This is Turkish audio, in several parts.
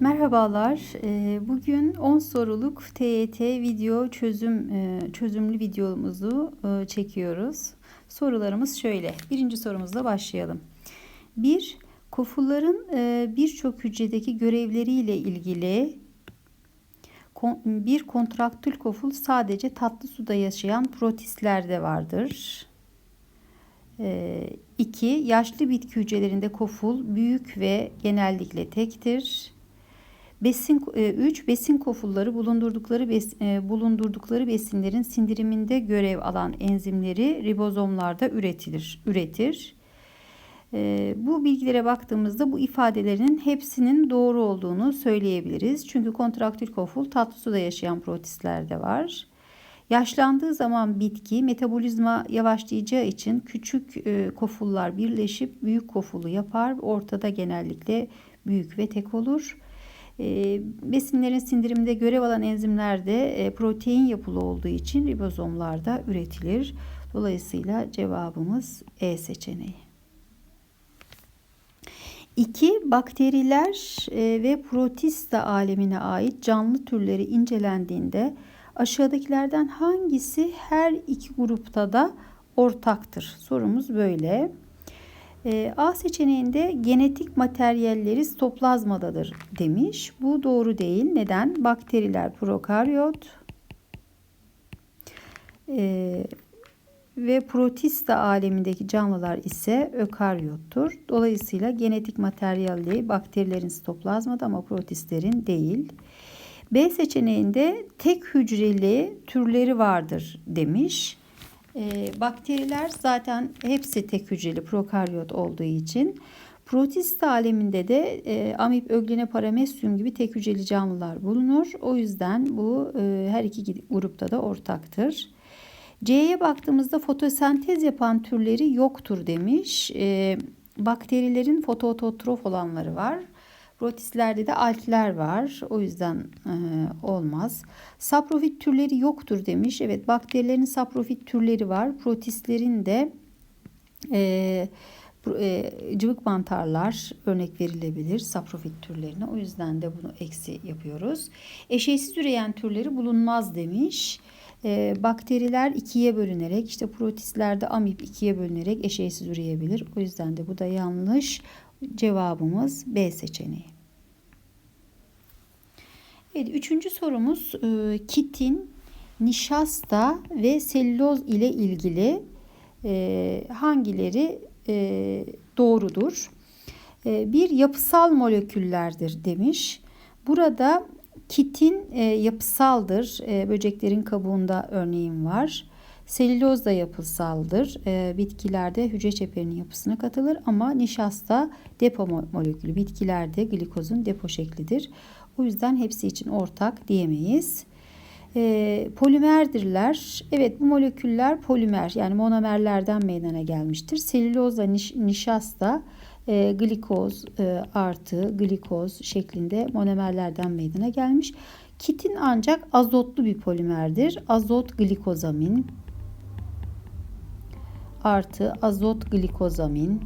Merhabalar. Ee, Bugün 10 soruluk TYT video çözüm e, çözümlü videomuzu e, çekiyoruz. Sorularımız şöyle. Birinci sorumuzla başlayalım. 1. Kofulların e, birçok hücredeki görevleriyle ilgili bir kontraktül koful sadece tatlı suda yaşayan protistlerde vardır. 2. Yaşlı bitki hücrelerinde koful büyük ve genellikle tektir. Besin 3 e, besin kofulları bulundurdukları bes, e, bulundurdukları besinlerin sindiriminde görev alan enzimleri ribozomlarda üretilir. Üretir. E, bu bilgilere baktığımızda bu ifadelerin hepsinin doğru olduğunu söyleyebiliriz. Çünkü kontraktil koful tatlı suda yaşayan protistlerde var. Yaşlandığı zaman bitki metabolizma yavaşlayacağı için küçük kofullar birleşip büyük kofulu yapar. Ortada genellikle büyük ve tek olur. E, besinlerin sindiriminde görev alan enzimler de e, protein yapılı olduğu için ribozomlarda üretilir. Dolayısıyla cevabımız E seçeneği. 2. Bakteriler e, ve protista alemine ait canlı türleri incelendiğinde aşağıdakilerden hangisi her iki grupta da ortaktır? Sorumuz böyle. Ee, A seçeneğinde genetik materyalleri stoplazmadadır demiş. Bu doğru değil. Neden? Bakteriler prokaryot ee, ve protista alemindeki canlılar ise ökaryottur. Dolayısıyla genetik materyalleri bakterilerin stoplazmada ama protistlerin değil. B seçeneğinde tek hücreli türleri vardır demiş. E, bakteriler zaten hepsi tek hücreli prokaryot olduğu için protist aleminde de e, amip, öglene, paramesyum gibi tek hücreli canlılar bulunur. O yüzden bu e, her iki grupta da ortaktır. C'ye baktığımızda fotosentez yapan türleri yoktur demiş. E, bakterilerin fotoototrof olanları var. Protistlerde de altler var. O yüzden e, olmaz. Saprofit türleri yoktur demiş. Evet bakterilerin saprofit türleri var. Protistlerin de e, e, cıvık mantarlar örnek verilebilir saprofit türlerine. O yüzden de bunu eksi yapıyoruz. Eşeysiz üreyen türleri bulunmaz demiş. E, bakteriler ikiye bölünerek işte protistlerde amip ikiye bölünerek eşeysiz üreyebilir. O yüzden de bu da yanlış. Cevabımız B seçeneği. Evet, üçüncü sorumuz e, kitin, nişasta ve selüloz ile ilgili e, hangileri e, doğrudur? E, bir yapısal moleküllerdir demiş. Burada kitin e, yapısaldır. E, böceklerin kabuğunda örneğin var. Selüloz da yapısaldır. E, bitkilerde hücre çeperinin yapısına katılır ama nişasta depo molekülü. Bitkilerde glikozun depo şeklidir. O yüzden hepsi için ortak diyemeyiz. E, polimerdirler. Evet bu moleküller polimer yani monomerlerden meydana gelmiştir. Selülozla niş, nişasta e, glikoz e, artı glikoz şeklinde monomerlerden meydana gelmiş. Kitin ancak azotlu bir polimerdir. Azot glikozamin artı azot glikozamin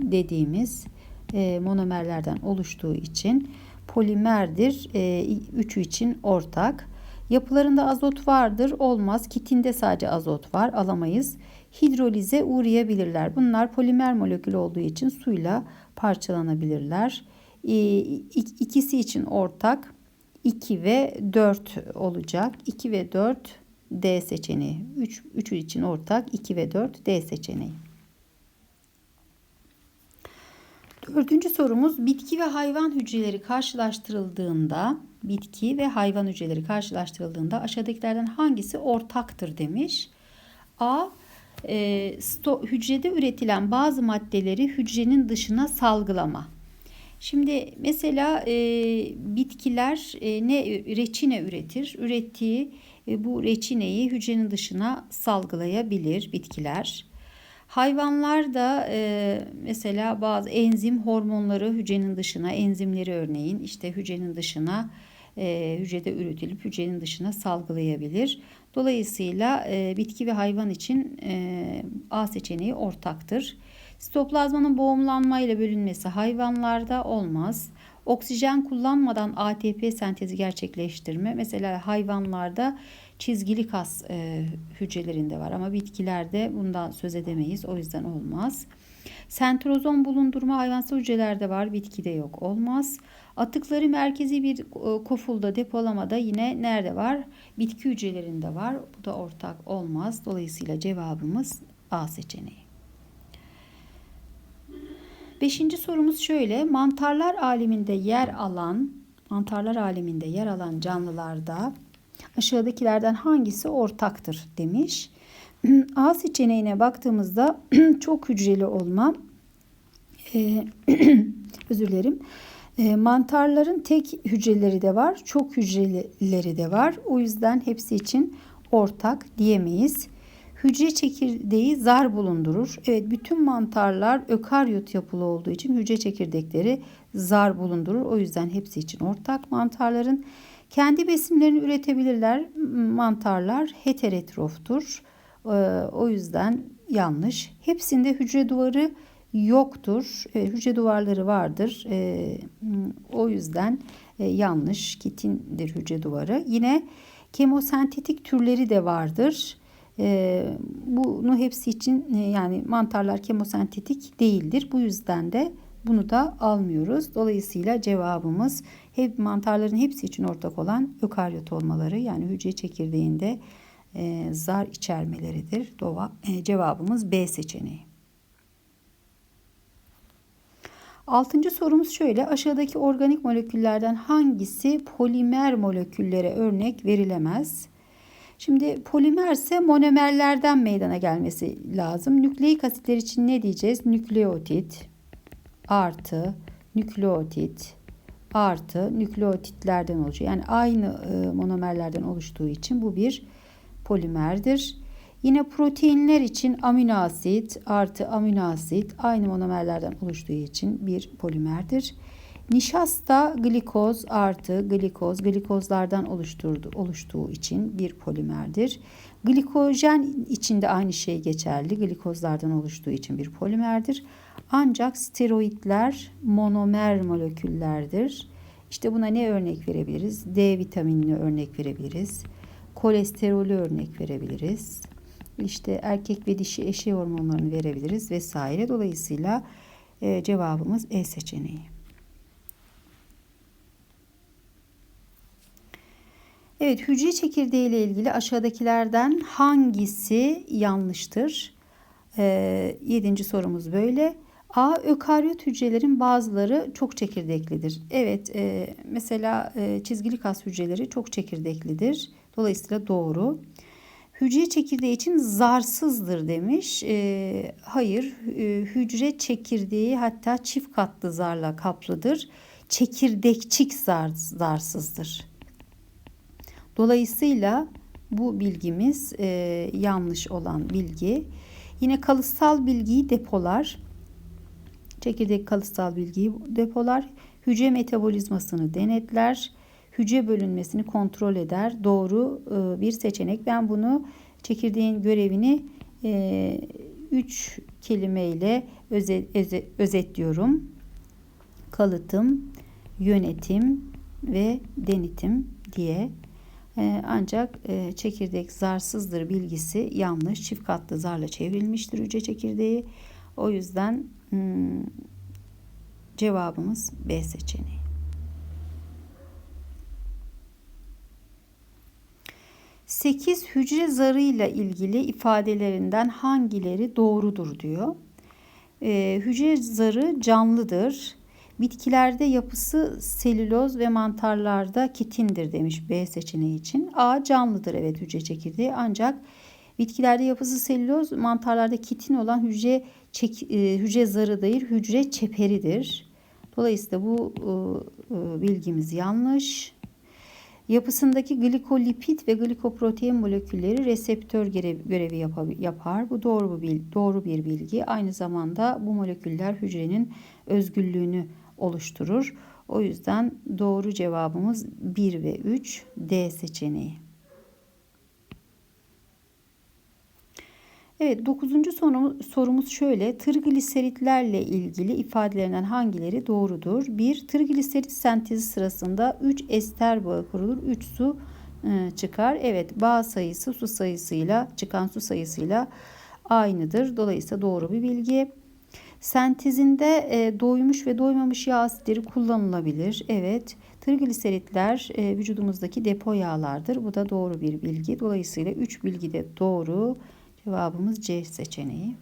dediğimiz e, monomerlerden oluştuğu için polimerdir. E, üçü için ortak. Yapılarında azot vardır. Olmaz. Kitinde sadece azot var. Alamayız. Hidrolize uğrayabilirler. Bunlar polimer molekül olduğu için suyla parçalanabilirler. E, ikisi için ortak 2 ve 4 olacak. 2 ve 4 D seçeneği. 3 3 için ortak 2 ve 4 D seçeneği. Dördüncü sorumuz bitki ve hayvan hücreleri karşılaştırıldığında bitki ve hayvan hücreleri karşılaştırıldığında aşağıdakilerden hangisi ortaktır demiş. A. E, sto, hücrede üretilen bazı maddeleri hücrenin dışına salgılama. Şimdi mesela e, bitkiler e, ne reçine üretir? Ürettiği bu reçineyi hücrenin dışına salgılayabilir bitkiler. Hayvanlar da e, mesela bazı enzim hormonları hücrenin dışına, enzimleri örneğin işte hücrenin dışına e, hücrede üretilip hücrenin dışına salgılayabilir. Dolayısıyla e, bitki ve hayvan için e, A seçeneği ortaktır. Sitoplazmanın boğumlanma ile bölünmesi hayvanlarda olmaz. Oksijen kullanmadan ATP sentezi gerçekleştirme mesela hayvanlarda çizgili kas e, hücrelerinde var ama bitkilerde bundan söz edemeyiz. O yüzden olmaz. Sentrozom bulundurma hayvansal hücrelerde var, bitkide yok. Olmaz. Atıkları merkezi bir e, kofulda depolamada yine nerede var? Bitki hücrelerinde var. Bu da ortak olmaz. Dolayısıyla cevabımız A seçeneği. Beşinci sorumuz şöyle. Mantarlar aleminde yer alan mantarlar aleminde yer alan canlılarda aşağıdakilerden hangisi ortaktır demiş. A seçeneğine baktığımızda çok hücreli olma e, özür dilerim. E, mantarların tek hücreleri de var, çok hücreleri de var. O yüzden hepsi için ortak diyemeyiz. Hücre çekirdeği zar bulundurur. Evet bütün mantarlar ökaryot yapılı olduğu için hücre çekirdekleri zar bulundurur. O yüzden hepsi için ortak mantarların. Kendi besinlerini üretebilirler. Mantarlar heterotroftur. Ee, o yüzden yanlış. Hepsinde hücre duvarı yoktur. Ee, hücre duvarları vardır. Ee, o yüzden e, yanlış. Kitindir hücre duvarı. Yine kemosentetik türleri de vardır. Bunu hepsi için e, yani mantarlar kemosentetik değildir. Bu yüzden de bunu da almıyoruz. Dolayısıyla cevabımız hep mantarların hepsi için ortak olan ökaryot olmaları yani hücre çekirdeğinde e, zar içermeleridir. Dova, e, cevabımız B seçeneği. Altıncı sorumuz şöyle. Aşağıdaki organik moleküllerden hangisi polimer moleküllere örnek verilemez? Şimdi polimerse monomerlerden meydana gelmesi lazım. Nükleik asitler için ne diyeceğiz? Nükleotit artı nükleotit artı nükleotitlerden oluşuyor. Yani aynı e, monomerlerden oluştuğu için bu bir polimerdir. Yine proteinler için amino asit artı amino asit aynı monomerlerden oluştuğu için bir polimerdir. Nişasta glikoz artı glikoz glikozlardan oluşturdu, oluştuğu için bir polimerdir. Glikojen için de aynı şey geçerli. Glikozlardan oluştuğu için bir polimerdir. Ancak steroidler monomer moleküllerdir. İşte buna ne örnek verebiliriz? D vitaminini örnek verebiliriz. Kolesterolü örnek verebiliriz. İşte erkek ve dişi eşey hormonlarını verebiliriz vesaire. Dolayısıyla e, cevabımız E seçeneği. Evet, hücre çekirdeği ile ilgili aşağıdakilerden hangisi yanlıştır? Ee, yedinci sorumuz böyle. A. Ökaryot hücrelerin bazıları çok çekirdeklidir. Evet, e, mesela e, çizgili kas hücreleri çok çekirdeklidir. Dolayısıyla doğru. Hücre çekirdeği için zarsızdır demiş. E, hayır, e, hücre çekirdeği hatta çift katlı zarla kaplıdır. Çekirdekçik zar, zarsızdır. Dolayısıyla bu bilgimiz e, yanlış olan bilgi. Yine kalıtsal bilgiyi depolar. Çekirdek kalıtsal bilgiyi depolar. Hücre metabolizmasını denetler. Hücre bölünmesini kontrol eder. Doğru e, bir seçenek. Ben bunu çekirdeğin görevini e, üç kelimeyle özet, özet, özetliyorum. Kalıtım, yönetim ve denetim diye ancak e, çekirdek zarsızdır bilgisi yanlış. Çift katlı zarla çevrilmiştir hücre çekirdeği. O yüzden hmm, cevabımız B seçeneği. Sekiz hücre zarıyla ilgili ifadelerinden hangileri doğrudur diyor. Ee, hücre zarı canlıdır. Bitkilerde yapısı selüloz ve mantarlarda kitindir demiş B seçeneği için. A canlıdır evet hücre çekirdeği ancak bitkilerde yapısı selüloz, mantarlarda kitin olan hücre çek, e, hücre zarı değil, hücre çeperidir. Dolayısıyla bu e, e, bilgimiz yanlış. Yapısındaki glikolipid ve glikoprotein molekülleri reseptör görevi yapar. Bu doğru bir doğru bir bilgi. Aynı zamanda bu moleküller hücrenin özgürlüğünü oluşturur. O yüzden doğru cevabımız 1 ve 3 D seçeneği. Evet dokuzuncu soru, sorumuz şöyle. Trigliseritlerle ilgili ifadelerinden hangileri doğrudur? 1. Trigliserit sentezi sırasında 3 ester bağı kurulur. 3 su e, çıkar. Evet bağ sayısı su sayısıyla çıkan su sayısıyla aynıdır. Dolayısıyla doğru bir bilgi. Sentezinde e, doymuş ve doymamış yağ asitleri kullanılabilir. Evet. Trigliseritler e, vücudumuzdaki depo yağlardır. Bu da doğru bir bilgi. Dolayısıyla 3 bilgi de doğru. Cevabımız C seçeneği.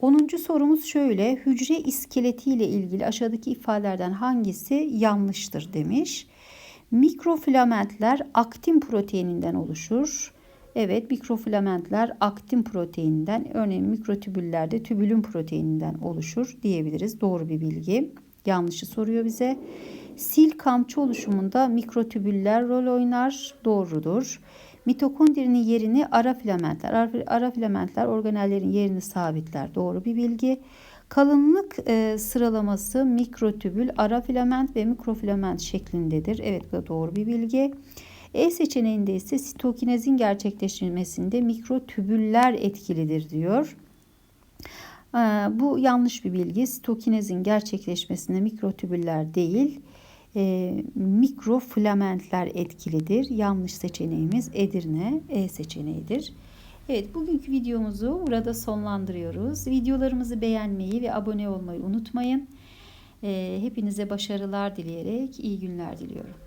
10. sorumuz şöyle. Hücre iskeleti ile ilgili aşağıdaki ifadelerden hangisi yanlıştır demiş. Mikrofilamentler aktin proteininden oluşur. Evet mikrofilamentler aktin proteininden örneğin mikrotübüllerde tübülün proteininden oluşur diyebiliriz. Doğru bir bilgi. Yanlışı soruyor bize. Sil kamçı oluşumunda mikrotübüller rol oynar. Doğrudur. Mitokondrinin yerini ara filamentler. Ara, filamentler organellerin yerini sabitler. Doğru bir bilgi. Kalınlık e, sıralaması mikrotübül, ara filament ve mikrofilament şeklindedir. Evet bu da doğru bir bilgi. E seçeneğinde ise sitokinezin gerçekleşmesinde mikrotübüller etkilidir diyor. E, bu yanlış bir bilgi. Sitokinezin gerçekleşmesinde mikrotübüller değil, e, mikrofilamentler etkilidir. Yanlış seçeneğimiz Edirne E seçeneğidir. Evet bugünkü videomuzu burada sonlandırıyoruz. Videolarımızı beğenmeyi ve abone olmayı unutmayın. E, hepinize başarılar dileyerek iyi günler diliyorum.